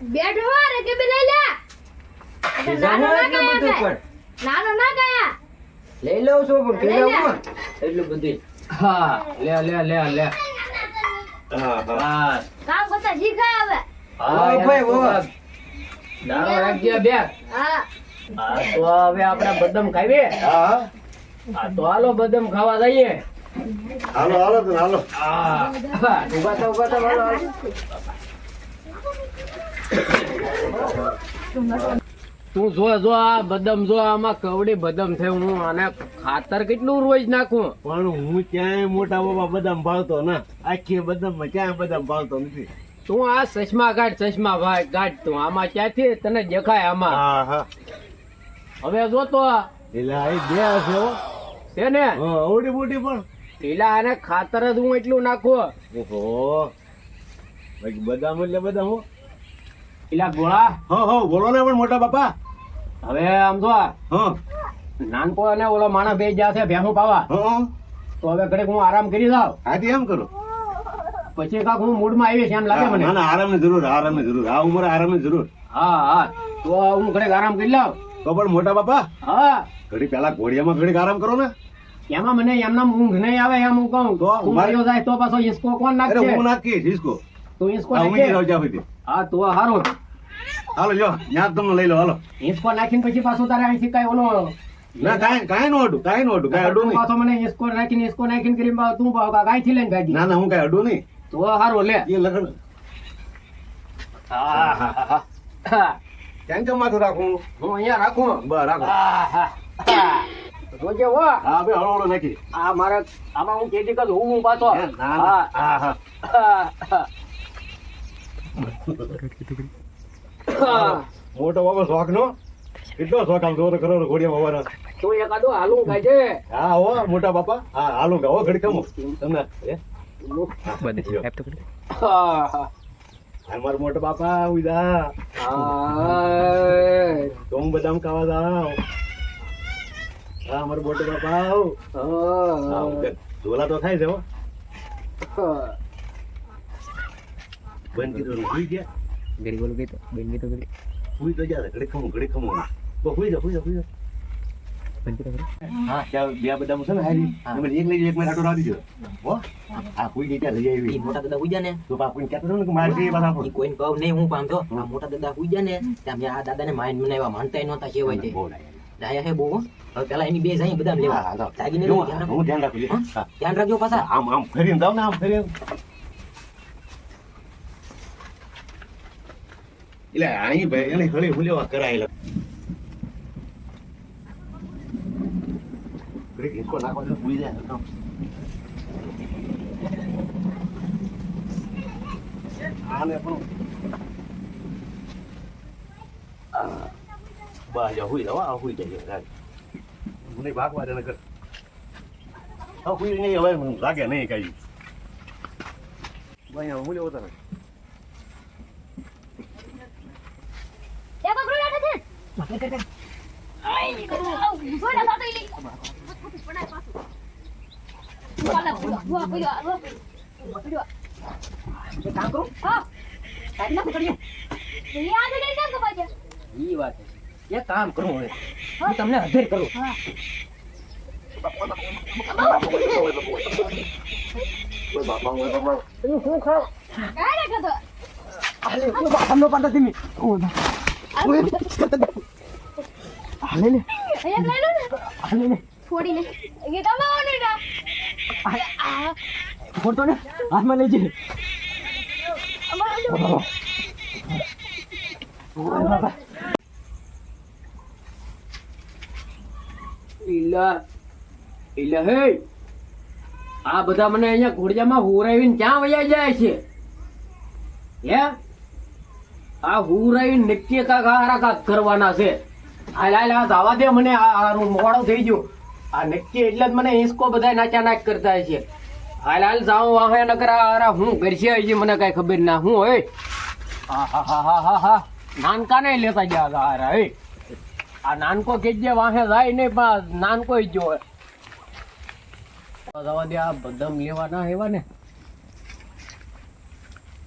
બેઠો રે કે બે લઈ લે. નાનો ના એટલું કયા બધું કાંઈ. પણ. નાનો ના કયા? લઈ લઉં છું પણ લઈ લે. એટલું બધું. હા લે લે લે લે. હા હા. હા કામ કરતા શીખાય હવે. હા ભાઈ, વાહ. રાખજે બે. હા. હા તો હવે આપણે બદામ ખાઈએ. હા. હા તો હાલો બદામ ખાવા જઈએ. હાલો હાલો હાલો. હા. ઊભા હાલો, હાલો. તું જો જો આ બદામ જો આમાં કવડી બદામ થયું હું આને ખાતર કેટલું રોજ નાખું? પણ હું ક્યાંય મોટા બાબા બદામ ભાવતો ના. આખી બદામ ક્યાંય બદામ ભાવતો નથી. તું આ ચશ્મા કાઢ ચશ્મા ભાઈ કાઢ તું. આમાં ક્યાંથી? તને દેખાય આમાં. હા હા. હવે જો તો એટલે આ બે હશે હો. છે ને? અવડી મોટી પણ. પેલા આને ખાતર જ હું એટલું નાખું. ઓહો. બદામ એટલે બદામ હો. પેલા ગોળા હો હો બોલો ને પણ મોટા બાપા. હવે આમ જો હા. નાનકો અને ઓલો માણસ બે જ્યાં છે ભેહું પાવા. હા તો હવે ઘડીક હું આરામ કરી જાવ આથી એમ કરો. પછી કાક હું મૂડમાં છે એમ લાગે મને. ના આરામની જરૂર આરામની જરૂર. આ ઉંમરે આરામની જરૂર. હા હા. તો હું ઘડીક આરામ કરી લઉં. તો પણ મોટા બાપા હા. ઘડી પેલા ઘોડિયામાં ઘડીક આરામ કરો ને. એમાં મને એમના ઊંઘ નહીં આવે એમ હું કહું. તો તું જાય તો પાછો ઈસકો કોણ નાખે હું નાખીશ ઈસકો. તું ઈસકો નાખે હા તો હારું. હાલો લ્યો યાદ તમને લઈ લો હાલો. ઈસકો નાખીને પછી પાછું તારે અહીંથી કાંઈ ઓલો ના કાંઈ કાંઈ નો અડું કાંઈ નો અડું કાંઈ અડું નહીં. પાછો મને ઈસકો નાખીને ઈસકો નાખીને કરી તું ભાવ પાછો કાંઈથી લઈને ગાડી ના ના હું કાંઈ અડું નહીં. તો હારું લે. એ લગન કેમ કેમ માથું રાખું? હું અહીંયા રાખું. બસ રાખો. હા હા હા. જોજે હો. હા ભાઈ હળો હળો નાખી. આ મારે આમાં હું કેતી કરું હું હું. પાછો હા, હા. હા. મોટો બાબો શોખ નો કેટલો શોખ આમ જોરો કરો ઘોડિયા બાબાનો તું એકાદો હાલું ખાજે હા હો મોટા બાપા. હા હાલો ગાઓ ઘડી કમો તમને. હા? મારા મોટા બાપા ઉદા હા. તો હું બદામ ખાવા જાવ હા મારા મોટો બાપા આવ. ઝોલા તો થાય છે હો. બંધ કીધું હુઈ ઘડી. હુઈ તો જા ઘડી ખમો ઘડી ખમો તો હુઈ જા હુઈ જા હુઈ જા. હા ત્યાં બે બધા છે ને હારી. તમે એક લઈ એક મને આટો રાખી દો હો? હા હુઈ ગઈ લઈ આવી. મોટા દાદા ઉઈ ને તો બાપુ કહેતો હતો ને કે મારી જેવી પાછા ઈ કોઈને કહું નહીં હું પામતો આ મોટા દાદા ઉઈ ને ત્યાં મેં આ દાદાને માઇન બનાવ્યા માનતા નહોતા હોય તે. ડાયા હે બહુ હવે પેલા એની બે જાય બધા લેવા. જાગીને. હું ધ્યાન રાખું. ધ્યાન રાખજો પાછા. આમ આમ ફરીને જાવ ને આમ ફરીને. એટલે અહીં ભાઈ એને હળી હુલેવા કરાયેલા ઘડીક હિંચકો નાખો ભૂલી જાય આને પણ બસ જો હુઈ જાઓ, હુઈ જાય ભાગવા દે નકર. હા હુઈ નહીં હવે લાગે નહીં કઈ ભાઈ હું લેવો તને એ પકડો લાગે છે આઈ, ભોળા સાતો ઈ લઈ. પડાય પાછું. ભોળા, ભોળા, ભોળા, ભોળા, ભોળા. ભોળા. હા. કાઢી નાખો, કાઢી નાખો. એ આજે કઈ કામ કપાય છે? ઈ વાત છે. એક કામ કરું હવે હું તમને હાજર કરું ના થતો. હાલે ઓ હાલે લઈ લો ને. છોડીને. એ કમાવાનું ના. આ, ફોટો ને. હાથમાં લેજે અમારો જો. ઈલા ઈલા હે. આ બધા મને અહીંયા ઘોડિયામાં હુરાવીને ક્યાં વયા જાય છે? હે? આ હુરાવીને નક્કી કાક હારા કાક કરવાના છે. હાલ હાલ આ જવા દે મને, આ મોડું થઈ ગયો. આ નક્કી એટલે જ મને હિંસકો બધા નાચા નાચ કરતા છે હાલ હાલ જાઉં વાહે નકર હારા હું કરશે હજી, મને કઈ ખબર ના, હું હોય હા હા હા હા હા નાનકા નહીં લેતા ગયા હતા હારા, હે? આ નાનકો કેજે વાહે જાય નહીં, પણ નાનકો જ જો જવા દે, આ બદમ લેવાના એવા ને.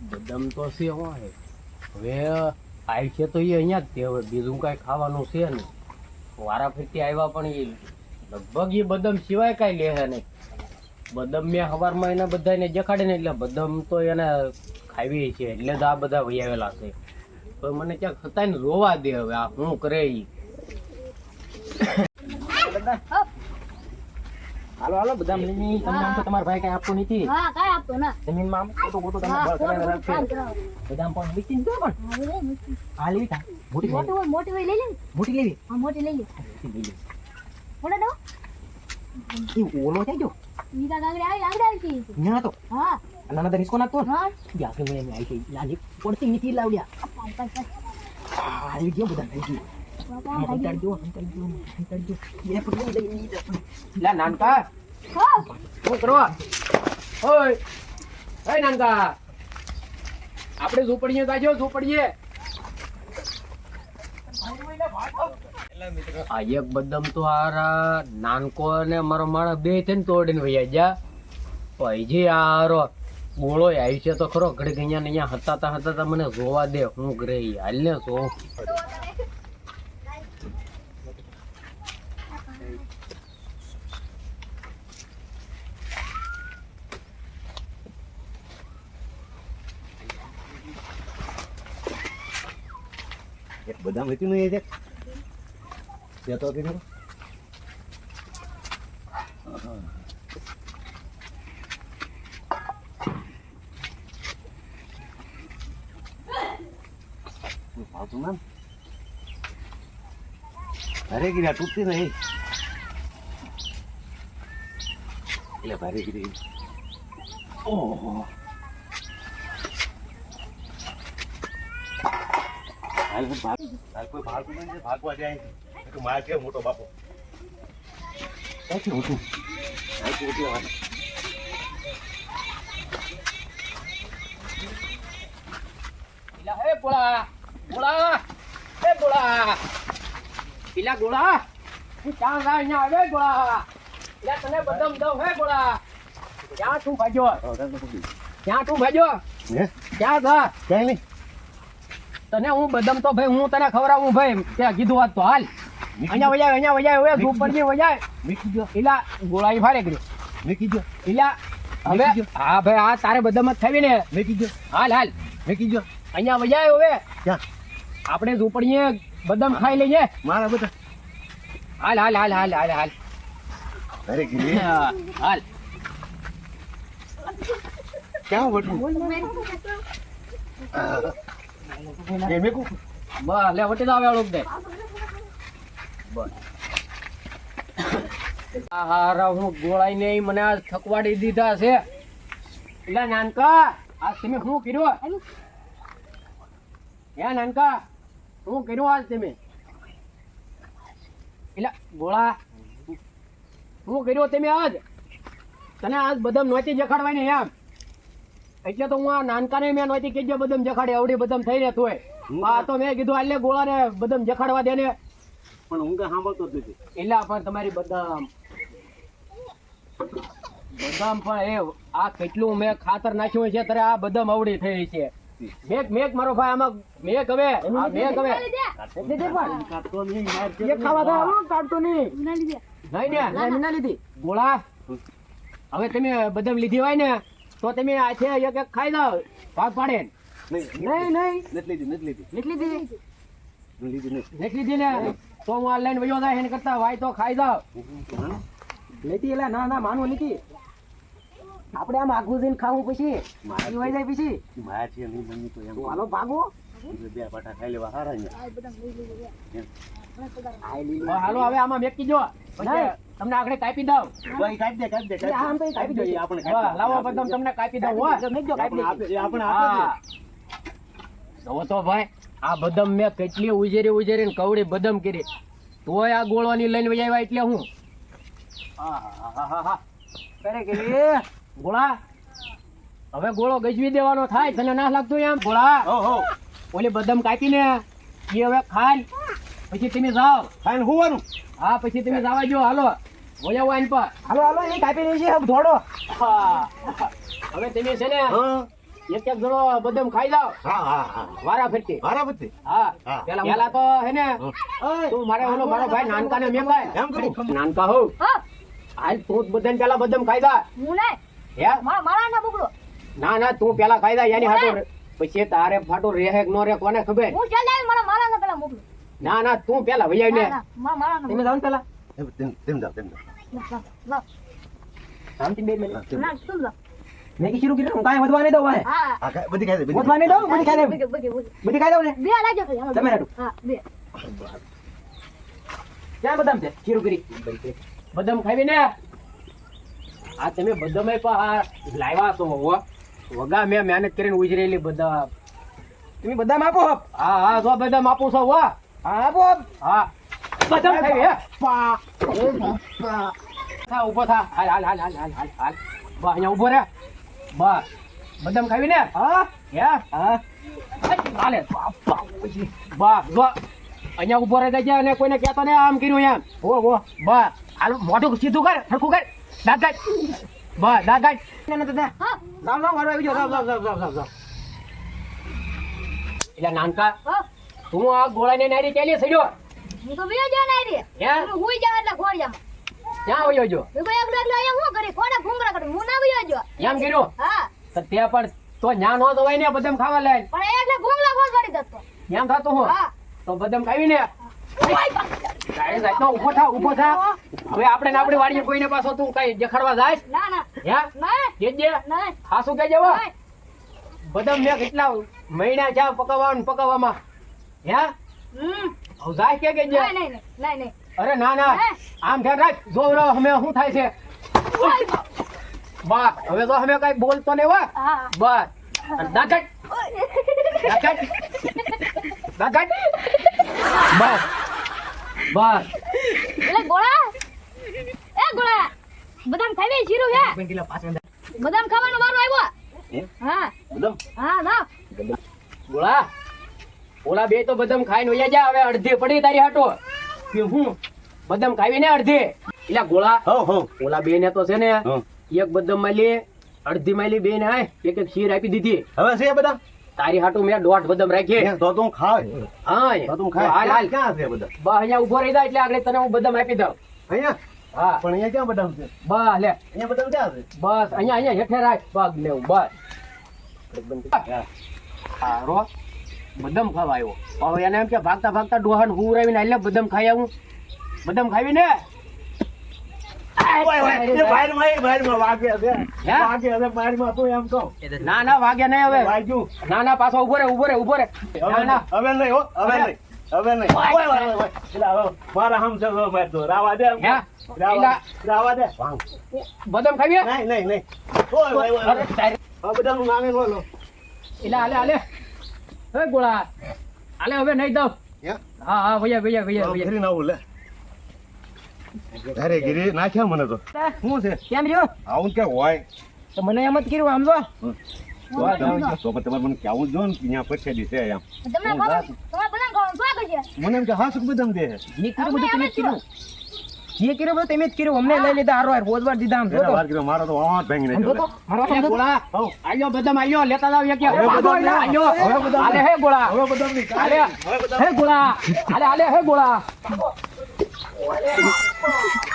બદમ તો છે હો. હવે આવી છે તો એ અહીંયા જ તે હવે બીજું કાંઈ ખાવાનું છે ને વારા ફરતી આવ્યા પણ એ લગભગ એ બદમ સિવાય કાંઈ લે નહીં. બદમ મેં સવારમાં એને બધાને જખાડે ને એટલે બદમ તો એને ખાવી છે, એટલે જ આ બધા વૈયાવેલા છે. તો મને ક્યાંક ને રોવા દે હવે, આ શું કરે ઈ? હાલો હાલો બધા મળીને તમને આમ તો તમારા ભાઈ કઈ આપવું નથી. હા કઈ આપતો ના. જમીનમાં આમ ખોટું ખોટું તમે બળ રાખશો. કરાવો. બદામ પણ વીસી તો પણ. હા, મોટી લેવી તા મોટી લેવી. હોય મોટી હોય લઈ લે મોટી લેવી. હા મોટી લઈ લે. મોટી લઈ લે. મોટા દો. ઈ ઓલો થઈ ગયો ઈ કા ગાગડે આવી આગળ આવી છે. ના તો. હા. નાના રિસ્કો નાખતો હા. ઈ આપણે એમ આવી ગઈ. લાલી પડતી નથી લાવડ્યા આવી ગયો બધા આવી ગયું. લા, નાનકા. શું કરવા ઓય આ એક બદમ તો હારા નાનકો અને મારો માણસ બે થઈને તોડીને વૈયા જા પછી આ હારો ગોળો આવી છે તો ખરો ઘડી અહીંયા અહીંયા હતા તા હતા મને જોવા દે, હું ઘરે હાલ ને જો એક બદામ હતી ને એ દેખ દેતો હતી ને ભાવતું ના ભારે ગીરા, તૂટતી નહીં. એટલે ભારે ગીરી. ઓહો હાલ ભાગ હાલ કોઈ ભાગતું નહીં ભાગવા જાય. માર કે મોટો બાપો. ક્યાંથી ઊઠું ક્યાંથી ઊઠી આવવાનું ગોળા ગોળા હે ગોળા પેલા ગોળા ક્યાં જા અહીંયા આવે ગોળા પેલા તને બદમ દઉં હે ગોળા ક્યાં તું ભાજો. ક્યાં તું ભાજો હે? ક્યાં થા? ક્યાંય નહીં. તને હું બદમ તો ભાઈ હું તને ખવડાવું ભાઈ. તે કીધું વાત તો હાલ. અહીંયા વજાય અહીંયા વજાય હવે ધૂપ પડજી વજાય મીકી ગયો પેલા ગોળાઈ ફારે કર્યો મીકી ગયો પેલા હવે હા ભાઈ આ તારે બદમ જ ખાવી ને. મીકી ગયો હાલ હાલ. મીકી ગયો અહીંયા વજાય હવે. આપણે ઝૂંપડીએ બદમ ખાઈ લઈએ. મારા બધા હાલ હાલ હાલ હાલ હાલ હાલ. અરે ગીરી હા, હાલ. ક્યાં વટવું લે, વટી દાવ એવડું દે. હારા હું ગોળાઈ ને મને આ થકવાડી દીધા છે. એટલે નાનકા આ તમે શું કર્યું? હે, નાનકા, શું કર્યું આજ તમે? એટલે ગોળા, શું કર્યું તમે આજ? તને આજ બધા નહોતી જખાડવાની એમ. એટલે તો હું આ નાનકાને મેં નહોતી કેજો બદામ જખાડે અવડી બદામ થઈ રહેતું હોય. આ તો મેં કીધું આલે ગોળા ને બદામ જખાડવા દે ને. પણ હું કઈ સાંભળતો જ નથી. એટલે પણ તમારી બદામ. બદામ પણ એ આ કેટલું મેં ખાતર નાખ્યું છે ત્યારે આ બદામ અવડી થઈ છે. મેક મેક મારો ભાઈ આમાં મેક હવે આ મેક હવે. એટલે દે. પણ. કાઢતો નહીં ખાવા દે હું નહીં. નહીં ને? ના લીધી ગોળા. હવે તમે બદામ લીધી હોય ને તો તમે આ છે એક એક ખાઈ દો ભાગ પાડે. નહીં નહીં નથી લીધી નથી લીધી. નથી લીધી? ને? તો હું આ લઈને વયો જાય એને કરતા વાય તો ખાઈ હા? લેતી એટલે ના ના માનવું નથી. આપણે આમ આખું જઈને ખાવું પછી. મારી વહી જાય પછી. માર છે નહીં મમ્મી તો એમ હાલો ભાગો. બે પાટા ખાઈ લેવા હારા હાલો હવે આમાં મેકી જો. તમને આગળ કાપી દઉં. ભાઈ કાપી દે કાપી દે આમ તો કાપી દઈએ. આપણે લાવો બધા તમને કાપી દઉં હો. મેકજો કાપી આપણે આપે- આપણે આપે તો ભાઈ આ બદમ મેં કેટલી ઉજેરી ઉજેરી ને કવડી બદમ કરી. તોય આ ગોળવાની લઈને વજાવ્યા એટલે હું? ગોળા હવે ગોળો ગજવી દેવાનો થાય તને ના લાગતું એમ? ગોળા ઓલી બદમ કાપીને એ હવે ખાય. પછી તમે જાઓ. ખાઈને હોવાનું હા પછી તમે જવા જો હાલો. ઓયા વાઈન પર હાલો હાલો એ કાપી લેજે છે ધોડો. હવે તમે છે ને હા. એક એક જણો બદામ ખાઈ જાવ હા હા હા. વારા ફરતી વારા ફરતી હા. પેલા પેલા તો હે ને તું મારે ઓલો મારો ભાઈ નાનકા ને મેકાય એમ કરું. નાનકા હો. હા. હાલ તું બધાને પેલા બદામ ખાઈ જા. હું ને હે? મારા ના બગડો. ના ના તું પેલા ખાઈ જા એની હાટો પછી તારે ફાટો રહે કે નો રહે કોને ખબર? હું ચાલ મારા મારા ના પેલા મોકલો. ના ના તું પેલા વૈયા ના તમે જાવ ને પેલા. તેમ જાવ તેમ જાવ શાંતિ બે મિનિટ. મેં કી શરૂ કર્યું હું કાંઈ વધવા નહીં દઉં હા. હા કાંઈ બધી ખાઈ દે વધવા નહીં દઉં? બધી ખાઈ દઉં? બગે, બગે, બગે. બધી ખાઈ દઉં ને? બે લાવજો તમે હાટું. હા બે. ક્યાં બદામ છે? શરૂ કરી. બદામ ખાવી ને? આ તમે બદામ લાવ્યા છો વગા મેં મહેનત કરીને ઉજરેલી બધા તમે બદામ આપો હા હા જો બદામ આપું છો હો. હા. હપ. હા બદામ ખાવી હે થા ઊભો થા. હાલ હાલ હાલ હાલ હાલ હાલ. હાલ બા અહીંયા ઊભો રે. બા બદામ ખાવી ને? હા. હે? હા. હાલે. બા જો અહીંયા ઊભો રહી જાય અને કોઈને કહેતો ને આમ કર્યું એમ. ઓ ઓ બા હાલ મોઢું સીધું કર સરખું કર. દાંત કાઢ. બા દાંત કાઢ. ના. હા. આવી. એટલે નાનકા હા. તું આ ગોળાને નારી કેલી સડ્યો હું તો વિયો જા રે હે? હુઈ જા એટલે જા ક્યાં વયો જો કોઈ એકલો એકલો અહીંયા હું કરી? કોને ભૂંગરા કરી હું ના વયો જો એમ કર્યું? હા. તો તે પણ તો ન્યા નો દવાઈ ને બદામ ખાવા લે પણ એટલે ભૂંગળા ખોદ કરી દતો એમ થતું હું? હા. તો બદામ ખાવી ને. ઊભો થા ઊભો થા. હવે આપણે ને આપણે વાડીએ કોઈને પાછો તું કઈ દેખાડવા જાય? ના ના. હે? કેજે ના હાસુ કેજે હો. બદામ મેં કેટલા મહિના ચા પકાવવા ને પકાવવામાં. હે? હમ. હવે જાય કે નહીં નહીં નહીં નહીં. અરે ના ના. આમ ધ્યાન રાખ. જો રો શું થાય છે? બસ હવે તો હમે કઈ બોલતો ને વા બસ દાગટ દાગટ દાગટ બસ. બસ. એટલે ગોળા? એ ગોળા બદામ ખાવી જીરું હે. બદામ ખાવાનો વારો આવ્યો. હા? બદામ? હા ના. બોલા ઓલા બે તો બદામ ખાઈને ને જા હવે અડધી પડી તારી હાટો. કે હું? બદામ ખાવી ને અડધી? એટલે ગોળા હો હો. ઓલા બે ને તો છે ને એક બદામ માલી અડધી માલી બે ને આય એક એક ખીર આપી દીધી. હવે છે બધા તારી હાટુ મેં દોઢ બદામ રાખી. તો તું ખાવ હા તો તું ખાય. હાલ હાલ. ક્યાં છે બધા બા અહીંયા ઊભો રહી જા એટલે આગળ તને હું બદામ આપી દઉં. અહીંયા? હા. પણ અહીંયા ક્યાં બદામ છે? બસ લે. અહીંયા બદામ ક્યાં છે? બસ અહીંયા અહીંયા હેઠે રાખ. પગ લેવું બસ હારો બદામ ખાવા આવ્યો. હવે એને એમ કે ભાગતા ભાગતા ડોહાન ઉરાવીને આલે બદામ ખાઈ આવું. બદામ ખાવી ને? ઓય, ઓય, એ બાહેરમાં, એ બાહેરમાં વાગે છે. હે? વાગે છે બાહેરમાં, તું એમ કહો. ના ના વાગે નહીં હવે. ના ના પાછો ઊભો રે ઊભો રે ઊભો રે. હવે ના ના નહીં, હવે નહીં હો, હવે નહીં, હવે નહીં. મારા રાવા દે. રાવા દે. બદામ ખાવી નહીં, નહીં, બધાનું નામે નો એટલે હાલે હાલે. હે ગોળા હવે નહીં દઉં. હા હા ભૈયા ભૈયા ભૈયા ભૈયા ફરીને આવું અરે ગિરી નાખ્યા મને તો. શું છે? કેમ રહ્યો? આવું કે હોય? તો મને એમ જ કર્યું આમ જો. મને એમ. કે હા શું બદામ દે જે કર્યું બધું તમે જ કર્યું. બધું અમને લઈ લીધા હારો હાર. રોજવાર દીધા આમ જો વાર કર્યો, મારો તો વાવાટ ભાંગી આમ જો મારો તો. ગોળા હઉ. આલ્યો બદામ લેતા જાવ એક એક. આલ્યો હવે બદામ હાલે હે ગોળા. હવે બદામની હાલે. હે ગોળા. હાલે હાલે હે ગોળા.